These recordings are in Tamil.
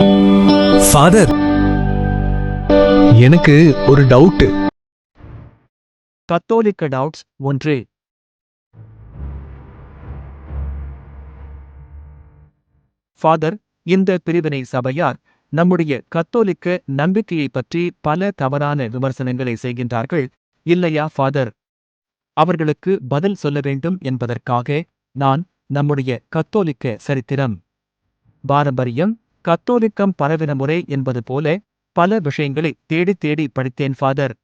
ஃபாதர் எனக்கு ஒரு டவுட் கத்தோலிக்க டவுட்ஸ் ஒன்று. ஃபாதர் இந்த பிரிவினை சபையார் நம்முடைய கத்தோலிக்க நம்பிக்கையை பற்றி பல தவறான விமர்சனங்களை செய்கின்றார்கள். இல்லையா ஃபாதர் அவர்களுக்கு பதில் சொல்ல வேண்டும் என்பதற்காக நான் நம்முடைய கத்தோலிக்க சரித்திரம் பாரம்பரியம் கத்தோலிக்கம் பரவின முறை என்பது போல பல விஷயங்களை தேடி தேடி படித்தேன் ஃபாதர்.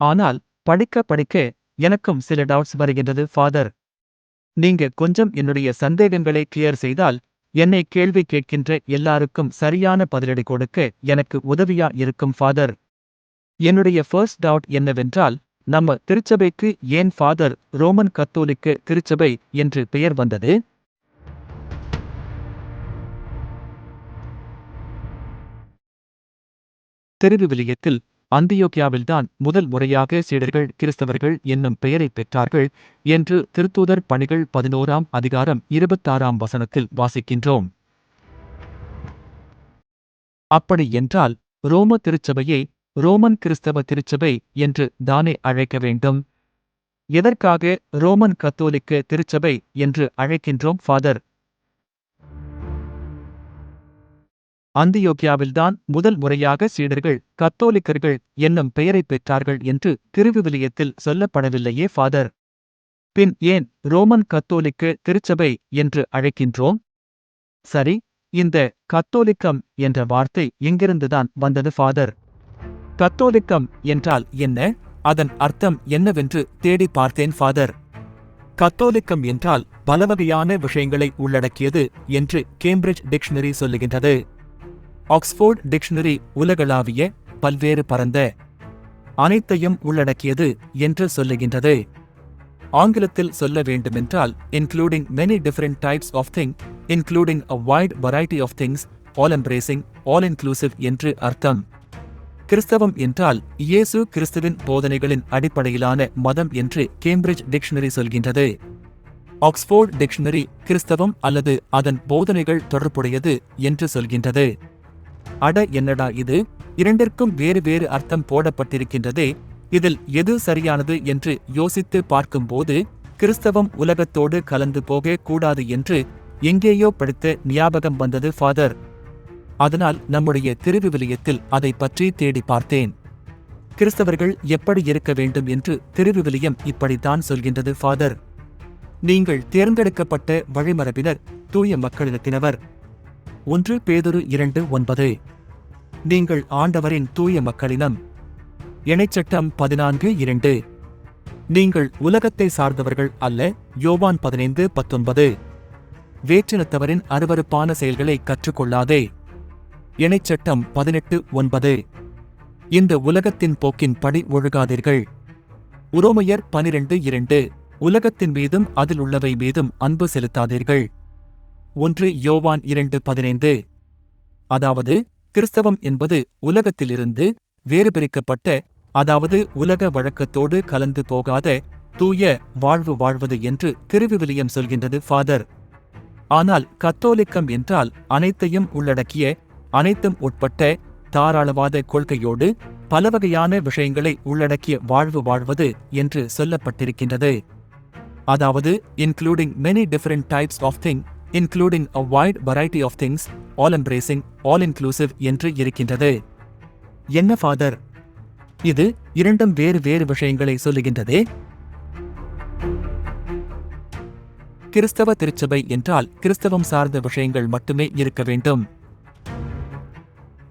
ஆனால் படிக்க படிக்க எனக்கும் சில டவுட்ஸ் வருகின்றது ஃபாதர். நீங்க கொஞ்சம் என்னுடைய சந்தேகங்களை கிளியர் செய்தால் என்னை கேள்வி கேட்கின்ற எல்லாருக்கும் சரியான பதிலடி கொடுக்க எனக்கு உதவியா இருக்கும் ஃபாதர். என்னுடைய ஃபர்ஸ்ட் டவுட் என்னவென்றால் நம்ம திருச்சபைக்கு ஏன் ஃபாதர் ரோமன் கத்தோலிக்க திருச்சபை என்று பெயர் வந்தது? திருவிவிலியத்தில் அந்தியோக்கியாவில்தான் முதல் முறையாக சீடர்கள் கிறிஸ்தவர்கள் என்னும் பெயரைப் பெற்றார்கள் என்று திருத்தூதர் பணிகள் பதினோராம் அதிகாரம் இருபத்தாறாம் வசனத்தில் வாசிக்கின்றோம். அப்படி என்றால் ரோம திருச்சபையை ரோமன் கிறிஸ்தவ திருச்சபை என்று தானே அழைக்க வேண்டும். எதற்காக ரோமன் கத்தோலிக்க திருச்சபை என்று அழைக்கின்றோம் ஃபாதர்? அந்தியோக்கியாவில்தான் முதல் முறையாக சீடர்கள் கத்தோலிக்கர்கள் என்னும் பெயரைப் பெற்றார்கள் என்று திருவிவிலியத்தில் சொல்லப்படவில்லையே ஃபாதர். பின் ஏன் ரோமன் கத்தோலிக்கு திருச்சபை என்று அழைக்கின்றோம்? சரி இந்த கத்தோலிக்கம் என்ற வார்த்தை எங்கிருந்துதான் வந்தது ஃபாதர்? கத்தோலிக்கம் என்றால் என்ன? அதன் அர்த்தம் என்னவென்று தேடி பார்த்தேன் ஃபாதர். கத்தோலிக்கம் என்றால் பலவகையான விஷயங்களை உள்ளடக்கியது என்று கேம்பிரிட்ஜ் டிக்ஷனரி சொல்லுகின்றது. ஆக்ஸ்போர்ட் டிக்ஷனரி உலகளாவிய பல்வேறு பரந்த அனைத்தையும் உள்ளடக்கியது என்று சொல்லுகின்றது. ஆங்கிலத்தில் சொல்ல வேண்டுமென்றால் including many different types of thing including a wide variety of things all embracing all inclusive என்று அர்த்தம். கிறிஸ்தவம் என்றால் இயேசு கிறிஸ்துவின் போதனைகளின் அடிப்படையிலான மதம் என்று கேம்பிரிட்ஜ் டிக்ஷனரி சொல்கின்றது. ஆக்ஸ்போர்ட் டிக்ஷனரி கிறிஸ்தவம் அல்லது அதன் போதனைகள் தொடர்புடையது என்று சொல்கின்றது. அட என்னடா இது? இரண்டிற்கும் வேறு வேறு அர்த்தம் போடப்பட்டிருக்கின்றதே இதில் எது சரியானது என்று யோசித்து பார்க்கும்போது கிறிஸ்தவம் உலகத்தோடு கலந்து போக கூடாது என்று எங்கேயோ படித்த ஞாபகம் வந்தது ஃபாதர். அதனால் நம்முடைய திருவிவிலியத்தில் அதை பற்றி தேடி பார்த்தேன். கிறிஸ்தவர்கள் எப்படி இருக்க வேண்டும் என்று திருவிவிலியம் இப்படித்தான் சொல்கின்றது ஃபாதர். நீங்கள் தேர்ந்தெடுக்கப்பட்ட வழிமரபினர் தூய மக்களிடத்தினவர் ஒன்று பேதொரு இரண்டு ஒன்பது. நீங்கள் ஆண்டவரின் தூய மக்களினம். இணைச்சட்டம் பதினான்கு இரண்டு. நீங்கள் உலகத்தை சார்ந்தவர்கள் அல்ல யோவான் பதினைந்து பத்தொன்பது. வேற்றினத்தவரின் அருவருப்பான செயல்களை கற்றுக்கொள்ளாதே. இணைச்சட்டம் பதினெட்டு ஒன்பது. இந்த உலகத்தின் போக்கின் படி ஒழுகாதீர்கள். உரோமையர் பனிரெண்டு இரண்டு. உலகத்தின் மீதும் அதில் உள்ளவை மீதும் அன்பு செலுத்தாதீர்கள். ஒன்று யோவான் இரண்டு பதினைந்து. அதாவது கிறிஸ்தவம் என்பது உலகத்திலிருந்து வேறு பிரிக்கப்பட்ட அதாவது உலக வழக்கத்தோடு கலந்து போகாத தூய வாழ்வு வாழ்வது என்று திருவிவிலியம் சொல்கின்றது ஃபாதர். ஆனால் கத்தோலிக்கம் என்றால் அனைத்தையும் உள்ளடக்கிய அனைத்தும் உட்பட்ட தாராளவாத கொள்கையோடு பலவகையான விஷயங்களை உள்ளடக்கிய வாழ்வு வாழ்வது என்று சொல்லப்பட்டிருக்கின்றது. அதாவது including many different types of thing including a wide variety of things all embracing all inclusive என்று இருக்கின்றது. என்ன ஃபாதர் இது இரண்டும் வேறு வேறு விஷயங்களை சொல்லுகின்றதே. கிறிஸ்தவ திருச்சபை என்றால் கிறிஸ்தவம் சார்ந்த விஷயங்கள் மட்டுமே இருக்க வேண்டும்.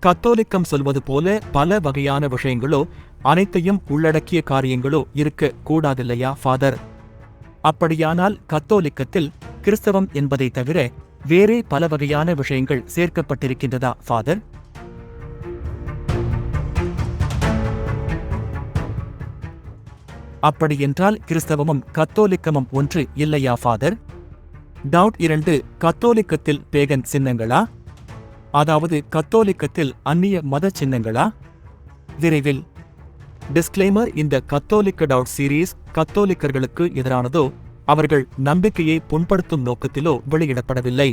கத்தோலிக்கம் சொல்வது போல பல வகையான விஷயங்களோ அனைத்தையும் உள்ளடக்கிய காரியங்களோ இருக்க கூடாதில்லையா ஃபாதர் அப்படியானால் கத்தோலிக்கத்தில் கிறிஸ்தவம் என்பதை தவிர வேறே பல வகையான விஷயங்கள் சேர்க்கப்பட்டிருக்கின்றதா ஃபாதர் அப்படியென்றால் கிறிஸ்தவமும் கத்தோலிக்கமும் ஒன்று இல்லையா ஃபாதர் டவுட் இரண்டு கத்தோலிக்கத்தில் பேகன் சின்னங்களா? அதாவது கத்தோலிக்கத்தில் அந்நிய மத சின்னங்களா? விரைவில். டிஸ்க்ளைமர் இந்த கத்தோலிக்க டவுட் சீரீஸ் கத்தோலிக்கர்களுக்கு எதிரானதோ அவர்கள் நம்பிக்கையை புண்படுத்தும் நோக்கத்திலோ வெளியிடப்படவில்லை.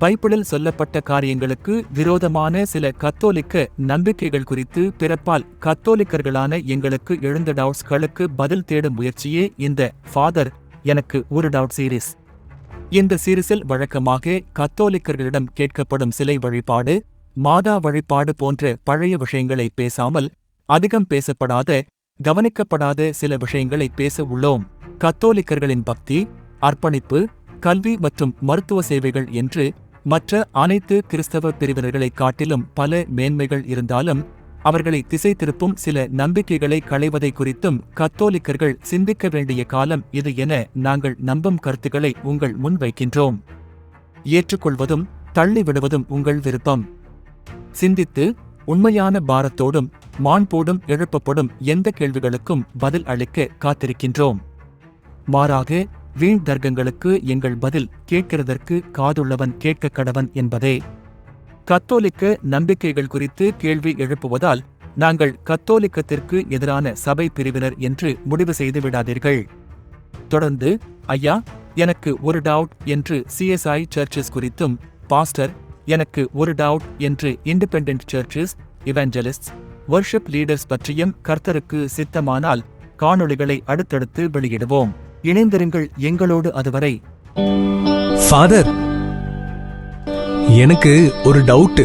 பைபிளில் சொல்லப்பட்ட காரியங்களுக்கு விரோதமான சில கத்தோலிக்க நம்பிக்கைகள் குறித்து பிறப்பால் கத்தோலிக்கர்களான எங்களுக்கு எழுந்த டவுட்ஸ்களுக்கு பதில் தேடும் முயற்சியே இந்த ஃபாதர் எனக்கு ஒரு டவுட் சீரிஸ். இந்த சீரிஸில் வழக்கமாக கத்தோலிக்கர்களிடம் கேட்கப்படும் சிலை வழிபாடு மாதா வழிபாடு போன்ற பழைய விஷயங்களை பேசாமல் அதிகம் பேசப்படாத கவனிக்கப்படாத சில விஷயங்களை பேச உள்ளோம். கத்தோலிக்கர்களின் பக்தி அர்ப்பணிப்பு கல்வி மற்றும் மருத்துவ சேவைகள் என்று மற்ற அனைத்து கிறிஸ்தவ பிரிவினர்களைக் காட்டிலும் பல மேன்மைகள் இருந்தாலும் அவர்களை திசை திருப்பும் சில நம்பிக்கைகளை களைவதை குறித்தும் கத்தோலிக்கர்கள் சிந்திக்க வேண்டிய காலம் இது என நாங்கள் நம்பும் கருத்துக்களை உங்கள் முன் வைக்கின்றோம். ஏற்றுக்கொள்வதும் தள்ளிவிடுவதும் உங்கள் விருப்பம். சிந்தித்து உண்மையான பாரத்தோடும் மாண்போடும் எழுப்பப்படும் எந்த கேள்விகளுக்கும் பதில் அளிக்க காத்திருக்கின்றோம். மாறாக வீண் தர்க்கங்களுக்கு எங்கள் பதில் கேட்கிறதற்கு காதுள்ளவன் கேட்க கடவன் என்பதே. கத்தோலிக்க நம்பிக்கைகள் குறித்து கேள்வி எழுப்புவதால் நாங்கள் கத்தோலிக்கத்திற்கு எதிரான சபை பிரிவினர் என்று முடிவு செய்து விடாதீர்கள். தொடர்ந்து ஐயா எனக்கு ஒரு டவுட் என்று சிஎஸ்ஐ சர்ச்சஸ் குறித்தும் பாஸ்டர் எனக்கு ஒரு டவுட் என்று independent churches evangelist worship leaders பற்றியும் கர்த்தருக்கு சித்தமானால் காணொளிகளை அடுத்தடுத்து வெளியிடுவோம். இணைந்திருங்கள் எங்களோடு அதுவரை. ஃபாதர் எனக்கு ஒரு டவுட்டு